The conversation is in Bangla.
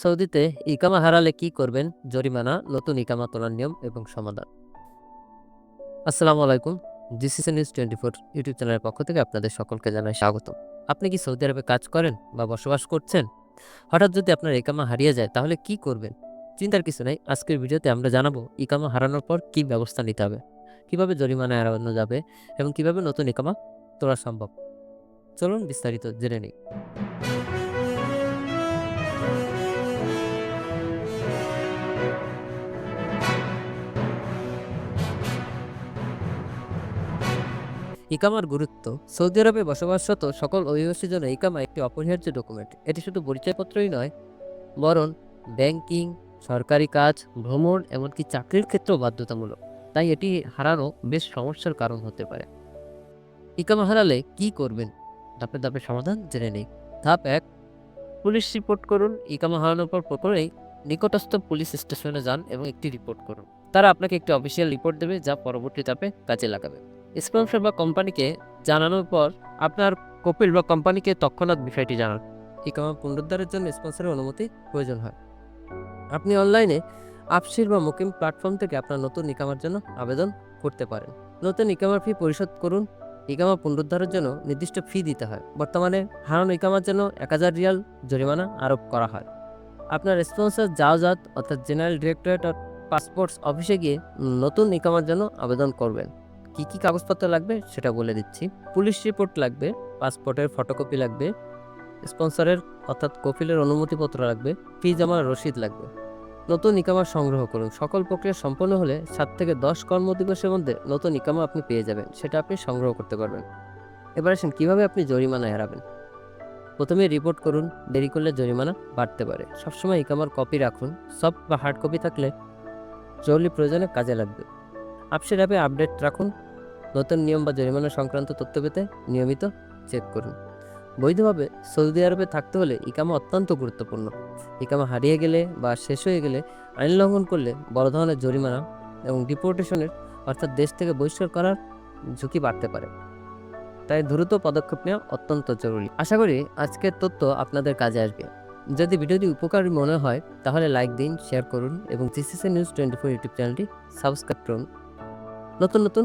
সৌদিতে ইকামা হারালে কি করবেন? জরিমানা, নতুন ইকামা তোলার নিয়ম এবং সমাধান। আসসালামু আলাইকুম। GCC news twenty four YouTube চ্যানেলের পক্ষ থেকে আপনাদের সকলকে জানাই স্বাগত আপনি কি সৌদি আরবে কাজ করেন বা বসবাস করছেন? হঠাৎ যদি আপনার ইকামা হারিয়ে যায়, তাহলে কি করবেন? চিন্তার কিছু নাই। আজকের ভিডিওতে আমরা জানাব ইকামা হারানোর পর কি ব্যবস্থা নিতে হবে, কীভাবে জরিমানা এড়ানো যাবে এবং কীভাবে নতুন ইকামা তোলা সম্ভব। চলুন বিস্তারিত জেনে নিই। ইকামার গুরুত্ব। সৌদি আরবে বসবাসরত সকল অভিবাসীর জন্য ইকামা একটি অপরিহার্য ডকুমেন্ট এটি শুধু পরিচয়পত্রই নয়, বরং ব্যাংকিং, সরকারি কাজ, ভ্রমণ, এমনকি চাকরির ক্ষেত্রেও বাধ্যতামূলক। তাই এটি হারানো বেশ সমস্যার কারণ হতে পারে। ইকামা হারালে কি করবেন? ধাপে ধাপে সমাধান জেনে নেই। ধাপ এক, পুলিশ রিপোর্ট করুন। ইকামা হারানোর পর প্রথমেই নিকটস্থ পুলিশ স্টেশনে যান এবং একটি রিপোর্ট করুন। তারা আপনাকে একটি অফিসিয়াল রিপোর্ট দেবে যা পরবর্তী ধাপে কাজে লাগাবে। স্পন্সর বা কোম্পানিকে জানানোর পর আপনার কপিল বা কোম্পানিকে তৎক্ষণাৎ বিষয়টি জানান। ইকামা পুনরুদ্ধারের জন্য স্পন্সরের অনুমতি প্রয়োজন হয়। আপনি অনলাইনে আপসির বা মুকিম প্ল্যাটফর্ম থেকে আপনার নতুন ইকামার জন্য আবেদন করতে পারেন। নতুন ইকামার ফি পরিশোধ করুন। ইকামা পুনরুদ্ধারের জন্য নির্দিষ্ট ফি দিতে হয়। বর্তমানে হারানো ইকামার জন্য এক হাজার রিয়াল জরিমানা আরোপ করা হয়। আপনার স্পন্সর জাওজাত অর্থাৎ জেনারেল ডিরেক্টরেট অফ পাসপোর্টস অফিসে গিয়ে নতুন ইকামার জন্য আবেদন করবেন। কি কি কাগজপত্র লাগবে সেটা বলে দিচ্ছি। পুলিশ রিপোর্ট লাগবে পাসপোর্টের ফটোকপি লাগবে স্পন্সরের অর্থাৎ কপিলের অনুমতিপত্র লাগবে, ফি জমার রসিদ লাগবে। নতুন ইকামা সংগ্রহ করুন। সকল প্রক্রিয়া সম্পন্ন হলে সাত থেকে দশ কর্মদিবসের মধ্যে নতুন ইকামা আপনি পেয়ে যাবেন, সেটা আপনি সংগ্রহ করতে পারবেন। এবার আসেন, কীভাবে আপনি জরিমানা এড়াবেন? প্রথমে রিপোর্ট করুন, দেরি করলে জরিমানা বাড়তে পারে। সবসময় ইকামার কপি রাখুন সফট বা হার্ড কপি থাকলে জরুরি প্রয়োজনে কাজে লাগবে। আপসের অ্যাপে আপডেট রাখুন নতুন নিয়ম বা জরিমানা সংক্রান্ত তথ্য পেতে নিয়মিত চেক করুন। বৈধভাবে সৌদি আরবে থাকতে হলে ইকামা অত্যন্ত গুরুত্বপূর্ণ। ইকামা হারিয়ে গেলে বা শেষ হয়ে গেলে আইন লঙ্ঘন করলে বড় ধরনের জরিমানা এবং ডিপোর্টেশনের অর্থাৎ দেশ থেকে বহিষ্কার করার ঝুঁকি বাড়তে পারে। তাই দ্রুত পদক্ষেপ নেওয়া অত্যন্ত জরুরি। আশা করি আজকের তথ্য আপনাদের কাজে আসবে। যদি ভিডিওটি উপকারী মনে হয়, তাহলে লাইক দিন, শেয়ার করুন এবং GCC news twenty four YouTube চ্যানেলটি সাবস্ক্রাইব করুন। নতুন নতুন